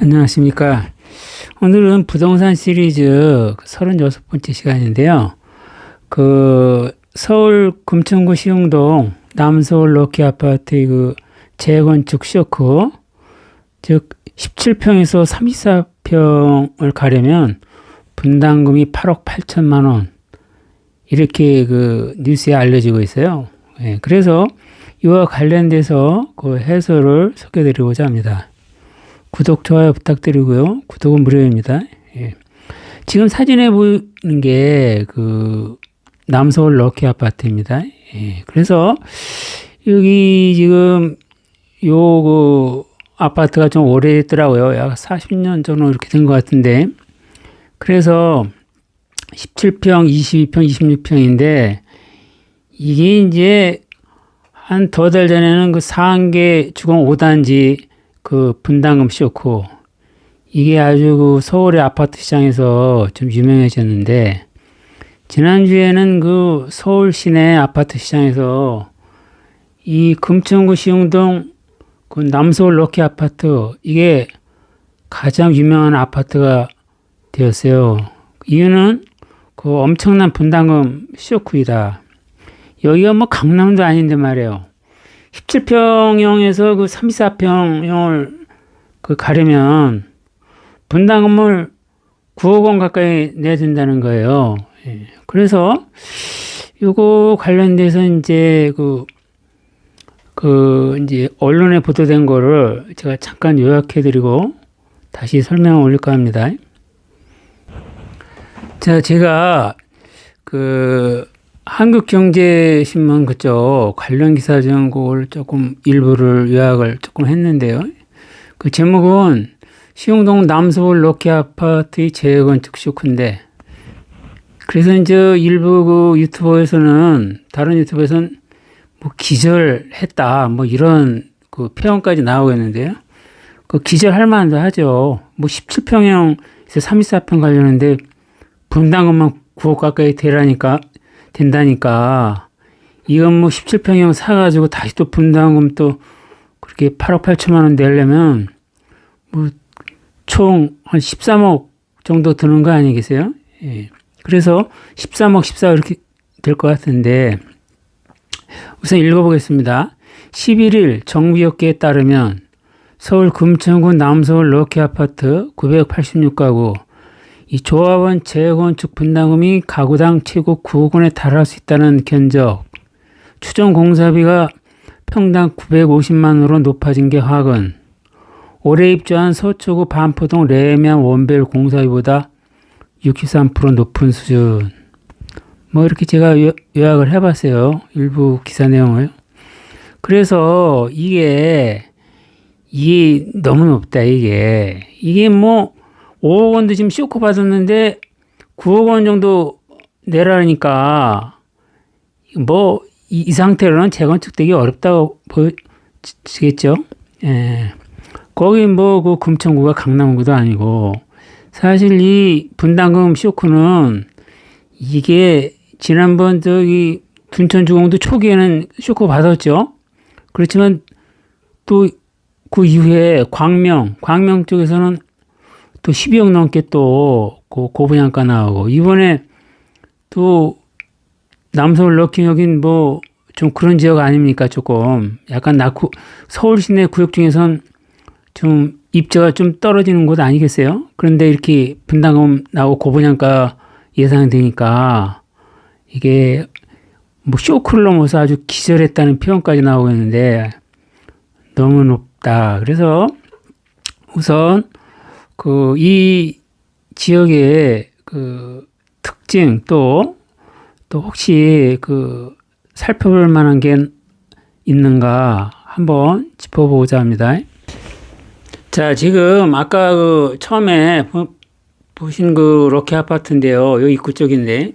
안녕하십니까. 오늘은 부동산 시리즈 36번째 시간인데요. 그 서울 금천구 시흥동 남서울 로키 아파트의 그 재건축 쇼크, 즉 17평에서 34평을 가려면 분담금이 8억 8천만 원 이렇게 그 뉴스에 알려지고 있어요. 예, 그래서 이와 관련돼서 그 해설을 소개드리고자 합니다. 구독, 좋아요 부탁드리고요. 구독은 무료입니다. 예. 지금 사진에 보이는 게 그 남서울 럭키 아파트입니다. 예. 그래서 여기 지금 요그 아파트가 좀 오래됐더라고요. 약 40년 정도 이렇게 된 것 같은데. 그래서 17평, 22평, 26평인데 이게 이제 한더달 전에는 그 상계 주공 5단지 그 분담금 쇼크 이게 아주 그 서울의 아파트 시장에서 좀 유명해졌는데 지난주에는 그 서울 시내 아파트 시장에서 이 금천구 시흥동 그 남서울 럭키 아파트 이게 가장 유명한 아파트가 되었어요. 이유는 그 엄청난 분담금 쇼크이다. 여기가 뭐 강남도 아닌데 말이에요. 17평형에서 그 34평형을 그 가려면 분담금을 9억 원 가까이 내야 된다는 거예요. 예. 그래서 요거 관련돼서 이제 그, 그, 이제 언론에 보도된 거를 제가 잠깐 요약해드리고 다시 설명을 올릴까 합니다. 자, 제가 그 한국경제신문 그쪽 관련 기사 전곡을 조금 일부를 요약을 조금 했는데요. 그 제목은 시흥동 남서울 로키 아파트의 재건축 쇼크인데 그래서 이제 일부 그 유튜버에서는 다른 유튜버에서는 뭐 기절했다 뭐 이런 그 표현까지 나오고 있는데요. 그 기절할 만도 하죠. 뭐 17평형에서 34평 가려는데 분담금만 9억 가까이 되라니까 된다니까 이 건 뭐 17평형 사가지고 다시 또 분담금 또 그렇게 8억 8천만 원 내려면 뭐 총 한 13억 정도 드는 거 아니겠어요? 예. 그래서 13억 14억 이렇게 될 것 같은데 우선 읽어보겠습니다. 11일 정부협계에 따르면 서울 금천구 남서울 럭키 아파트 986가구 이 조합원 재건축 분담금이 가구당 최고 9억 원에 달할 수 있다는 견적, 추정 공사비가 평당 950만 원으로 높아진 게 확은, 올해 입주한 서초구 반포동 레미안 원벨 공사비보다 63% 높은 수준. 뭐 이렇게 제가 요약을 해봤어요. 일부 기사 내용을. 그래서 이게 이게 너무 높다 이게 이게 뭐 5억 원도 지금 쇼크 받았는데 9억 원 정도 내라니까 뭐 이 상태로는 재건축되기 어렵다고 보시겠죠. 예. 거기 뭐 그 금천구가 강남구도 아니고 사실 이 분담금 쇼크는 이게 지난번 저기 둔천주공도 초기에는 쇼크 받았죠. 그렇지만 또 그 이후에 광명, 광명 쪽에서는 또 12억 넘게 또 고, 고분양가 나오고 이번에 또 남서울 여긴 뭐좀 그런 지역 아닙니까 조금 약간 낙후 서울 시내 구역 중에선 좀 입지가 좀 떨어지는 곳 아니겠어요? 그런데 이렇게 분담금 나오고 고분양가 예상되니까 이게 뭐 쇼크를 넘어서 아주 기절했다는 표현까지 나오고 있는데 너무 높다. 그래서 우선 그 이 지역의 그 특징 또, 또 혹시 그 살펴볼 만한 게 있는가 한번 짚어보고자 합니다. 자, 지금 아까 그 처음에 보, 보신 그 럭키 아파트인데요. 여기 입구 쪽인데.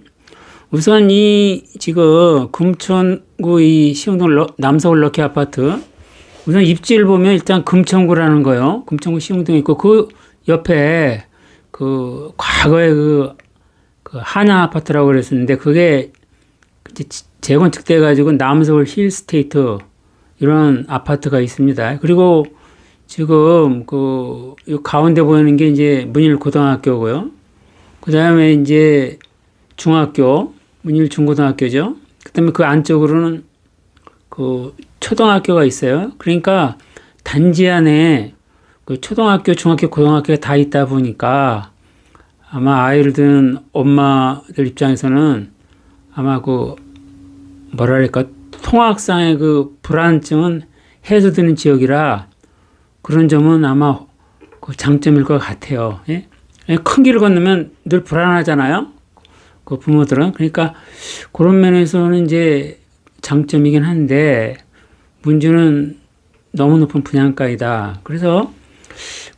우선 이 지금 금천구 이 시흥동 남서울 럭키 아파트. 우선 입지를 보면 일단 금천구라는 거요. 금천구 시흥동에 있고 그 옆에 그 과거에 그, 그 한양 아파트라고 그랬었는데 그게 재건축돼 가지고 남서울 힐스테이트 이런 아파트가 있습니다. 그리고 지금 그, 요 가운데 보이는 게 이제 문일 고등학교고요. 그 다음에 이제 중학교, 문일 중고등학교죠. 그 다음에 그 안쪽으로는 그 초등학교가 있어요. 그러니까 단지 안에 그 초등학교, 중학교, 고등학교가 다 있다 보니까 아마 아이를 둔 엄마들 입장에서는 아마 그 뭐랄까 통학상의 그 불안증은 해소되는 지역이라 그런 점은 아마 그 장점일 것 같아요. 예? 큰 길을 건너면 늘 불안하잖아요. 그 부모들은 그러니까 그런 면에서는 이제 장점이긴 한데 문제는 너무 높은 분양가이다. 그래서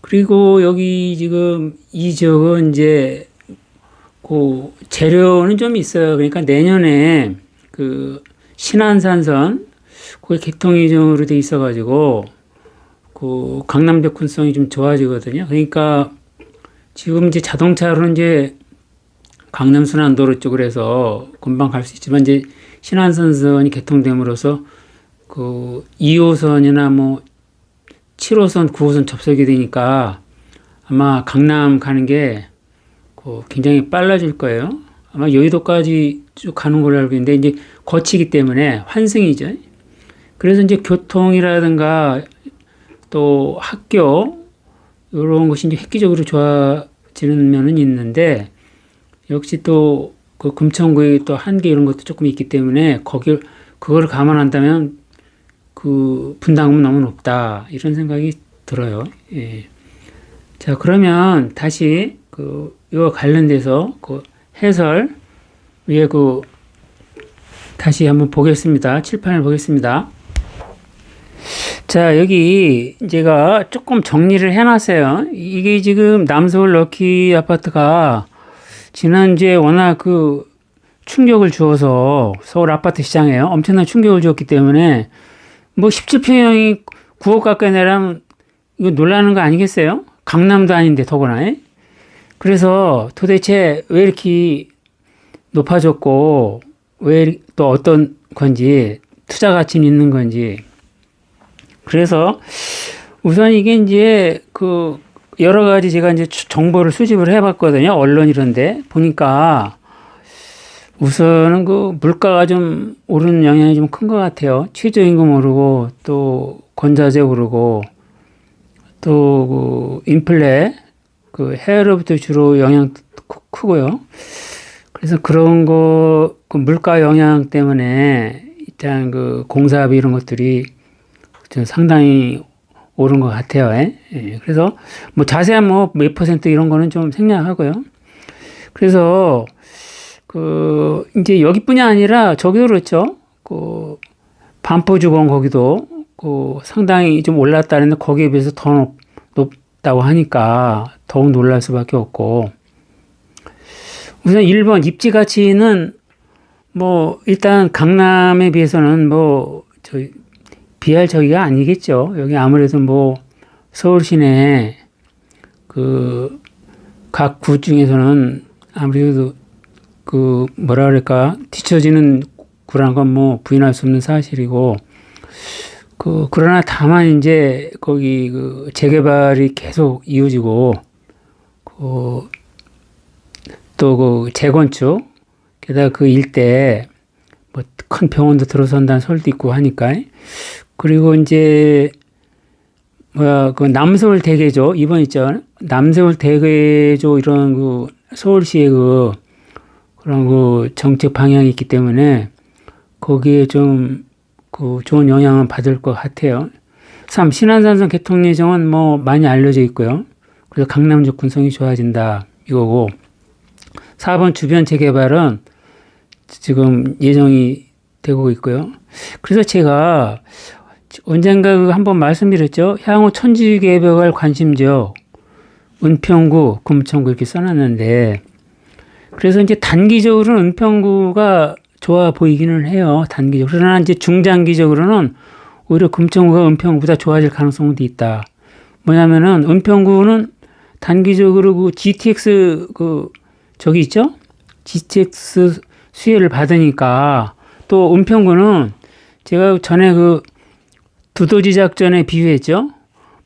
그리고 여기 지금 이 지역은 이제 그 재료는 좀 있어요. 그러니까 내년에 그 신안산선 그게 개통 예정으로 돼 있어가지고 그 강남 접근성이 좀 좋아지거든요. 그러니까 지금 이제 자동차로는 이제 강남 순환도로 쪽으로 해서 금방 갈 수 있지만 이제 신안선선이 개통됨으로써 그 2호선이나 뭐 7호선, 9호선 접속이 되니까 아마 강남 가는 게그 굉장히 빨라질 거예요. 아마 여의도까지 쭉 가는 걸로 알고 있는데 이제 거치기 때문에 환승이죠. 그래서 이제 교통이라든가 또 학교 이런 것이 이제 획기적으로 좋아지는 면은 있는데 역시 또 그 금천구의 또 한계 이런 것도 조금 있기 때문에 거기 그거를 감안한다면 그 분담금은 너무 높다 이런 생각이 들어요. 예. 자 그러면 다시 그 이거 관련돼서 그 해설 위에 그 다시 한번 보겠습니다. 칠판을 보겠습니다. 자 여기 제가 조금 정리를 해놨어요. 이게 지금 남서울 럭키 아파트가 지난주에 워낙 그 충격을 주어서 서울 아파트 시장에 엄청난 충격을 주었기 때문에 뭐 17평형이 9억 가까이 내라면 이거 놀라는 거 아니겠어요? 강남도 아닌데 더구나. 에? 그래서 도대체 왜 이렇게 높아졌고 왜 또 어떤 건지 투자 가치는 있는 건지 그래서 우선 이게 이제 그 여러 가지 제가 이제 정보를 수집을 해봤거든요 언론 이런데 보니까 우선은 그 물가가 좀 오르는 영향이 좀 큰 것 같아요 최저임금 오르고 또 건자재 오르고 또 그 인플레 그 해외로부터 주로 영향 크- 크고요. 그래서 그런 거, 그 물가 영향 때문에 일단 그 공사비 이런 것들이 좀 상당히 오른 것 같아요. 예. 예. 그래서 뭐 자세한 뭐 몇 퍼센트 이런 거는 좀 생략하고요. 그래서 그 이제 여기뿐이 아니라 저기도 그렇죠. 그 반포주공 거기도 그 상당히 좀 올랐다는데 거기에 비해서 더 높, 높다고 하니까 더욱 놀랄 수밖에 없고 우선 1번 입지 가치는 뭐 일단 강남에 비해서는 뭐 저 비할 저기가 아니겠죠. 여기 아무래도 뭐 서울 시내 그 각 구 중에서는 아무래도 그 뭐라 그럴까? 뒤처지는 구란 건뭐 부인할 수 없는 사실이고 그 그러나 다만 이제 거기 그 재개발이 계속 이어지고 그 또그 재건축 게다가 그 일대 뭐큰 병원도 들어선다는 설도 있고 하니까. 그리고 이제 뭐야 그 남서울 대개조 이번 있죠? 남서울 대개조 이런 그 서울시의 그 그런 그 정책 방향이 있기 때문에 거기에 좀 그 좋은 영향을 받을 것 같아요. 3. 신안산선 개통 예정은 뭐 많이 알려져 있고요. 그래서 강남 접근성이 좋아진다 이거고 4번 주변 재개발은 지금 예정이 되고 있고요. 그래서 제가 언젠가 그 한번 말씀드렸죠. 향후 천지 개발 관심지역 은평구, 금천구 이렇게 써놨는데 그래서 이제 단기적으로는 은평구가 좋아 보이기는 해요. 단기적으로. 그러나 이제 중장기적으로는 오히려 금천구가 은평구보다 좋아질 가능성도 있다. 뭐냐면은 은평구는 단기적으로 그 GTX 그 저기 있죠? GTX 수혜를 받으니까 또 은평구는 제가 전에 그 두더지 작전에 비유했죠.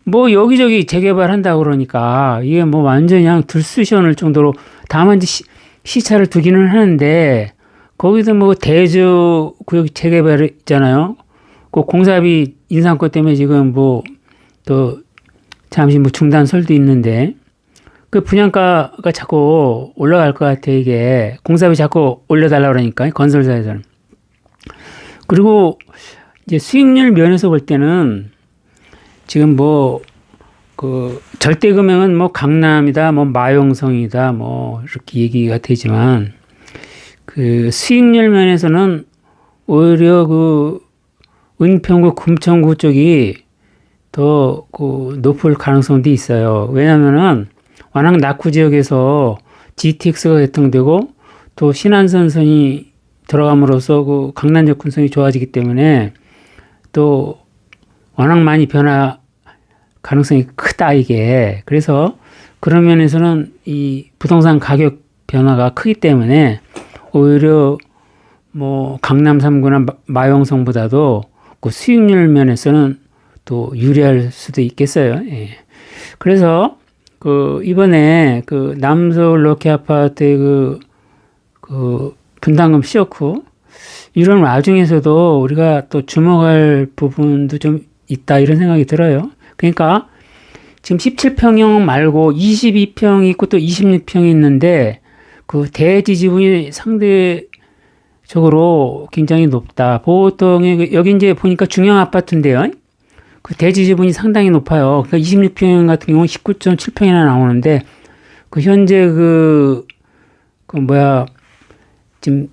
뭐 여기저기 재개발한다고 그러니까 이게 뭐 완전히 그냥 들쑤시원할 정도로 다만 이제 시, 시차를 두기는 하는데 거기도 뭐 대주 구역 재개발 있잖아요. 그 공사비 인상권 때문에 지금 뭐 또 잠시 뭐 중단설도 있는데 그 분양가가 자꾸 올라갈 것 같아 이게 공사비 자꾸 올려달라 그러니까 건설사에서는 그리고 이제 수익률 면에서 볼 때는 지금 뭐 그 절대 금액은 뭐 강남이다 뭐 마용성이다 뭐 이렇게 얘기가 되지만 그 수익률 면에서는 오히려 그 은평구 금천구 쪽이 더 그 높을 가능성도 있어요. 왜냐면은 워낙 낙후 지역에서 GTX가 개통되고 또 신안선선이 들어감으로써 그 강남 접근성이 좋아지기 때문에 또 워낙 많이 변화 가능성이 크다 이게 그래서 그런 면에서는 이 부동산 가격 변화가 크기 때문에 오히려 뭐 강남 3구나 마용성보다도 그 수익률 면에서는 또 유리할 수도 있겠어요. 예. 그래서 그 이번에 그 남서울 로케 아파트의 그, 그 분담금 쇼크 이런 와중에서도 우리가 또 주목할 부분도 좀 있다 이런 생각이 들어요. 그러니까 지금 17평형 말고 22평이 있고 또 26평이 있는데 그 대지 지분이 상대적으로 굉장히 높다. 보통 여기 이제 보니까 중형 아파트인데요. 그 대지 지분이 상당히 높아요. 그러니까 26평 같은 경우 19.7평이나 나오는데 그 현재 그, 그 뭐야 지금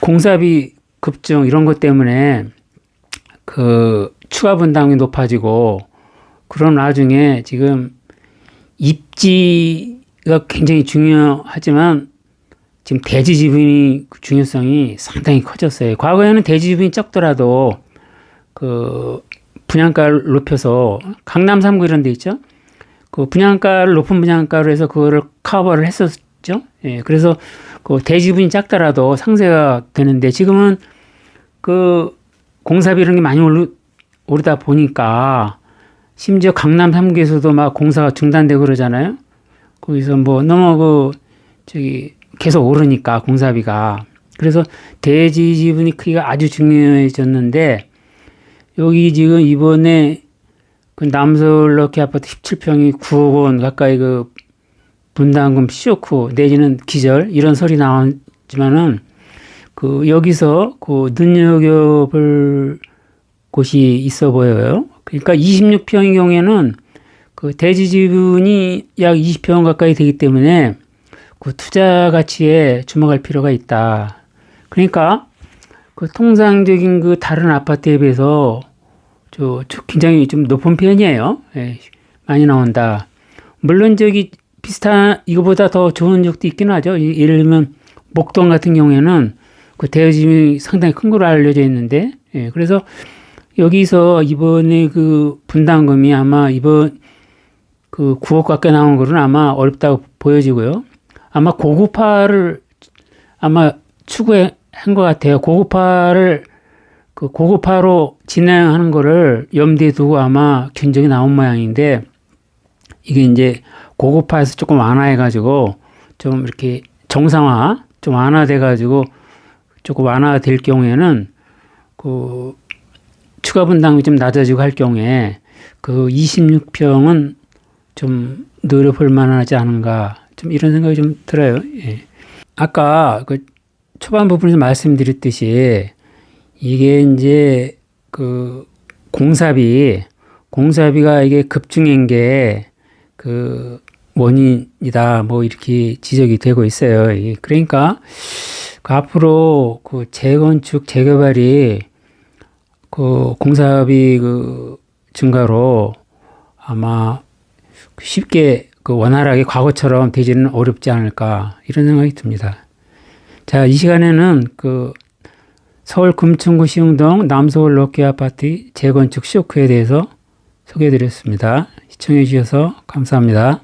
공사비 급증 이런 것 때문에 그 추가 분담이 높아지고 그런 와중에 지금 입지가 굉장히 중요하지만 지금 대지 지분이 그 중요성이 상당히 커졌어요. 과거에는 대지 지분이 적더라도 그 분양가를 높여서 강남 3구 이런 데 있죠. 그 분양가를 높은 분양가로 해서 그거를 커버를 했었죠. 예. 그래서 그 대지분이 작더라도 상세가 되는데 지금은 그 공사비 이런 게 많이 오르, 오르다 보니까 심지어 강남 3구에서도 막 공사가 중단되고 그러잖아요. 거기서 뭐 너무 그 저기 계속 오르니까 공사비가 그래서 대지 지분이 크기가 아주 중요해졌는데 여기 지금 이번에 그 남서울 럭키 아파트 17평이 9억 원 가까이 그 분담금 쇼크 내지는 기절 이런 설이 나왔지만은 그 여기서 그 눈여겨볼 곳이 있어 보여요. 그러니까 26평의 경우에는 그 대지 지분이 약 20평 가까이 되기 때문에 그 투자 가치에 주목할 필요가 있다. 그러니까 그 통상적인 그 다른 아파트에 비해서 저, 저 굉장히 좀 높은 편이에요. 예, 많이 나온다. 물론 저기 비슷한 이거보다 더 좋은 적도 있긴 하죠. 예를 들면 목동 같은 경우에는 그 대여짐이 상당히 큰 걸로 알려져 있는데, 예, 그래서 여기서 이번에 그 분담금이 아마 이번 그 9억 가까이 나온 거는 아마 어렵다고 보여지고요. 아마 고급화를 아마 추구한 것 같아요. 고급화를 그 고급화로 진행하는 거를 염두에 두고 아마 견적이 나온 모양인데 이게 이제 고급화해서 조금 완화해가지고 좀 이렇게 정상화 좀 완화돼가지고 조금 완화될 경우에는 그 추가 분담이 좀 낮아지고 할 경우에 그 26평은 좀 노려볼 만하지 않은가 좀 이런 생각이 좀 들어요. 예. 아까 그 초반 부분에서 말씀드렸듯이 이게 이제 그 공사비 공사비가 이게 급증한 게 그 원인이다 뭐 이렇게 지적이 되고 있어요. 그러니까 그 앞으로 그 재건축 재개발이 그 공사비 그 증가로 아마 쉽게 그 원활하게 과거처럼 되지는 어렵지 않을까 이런 생각이 듭니다. 자, 이 시간에는 그 서울 금천구 시흥동 남서울 럭키 아파트 재건축 쇼크에 대해서 소개해 드렸습니다. 시청해 주셔서 감사합니다.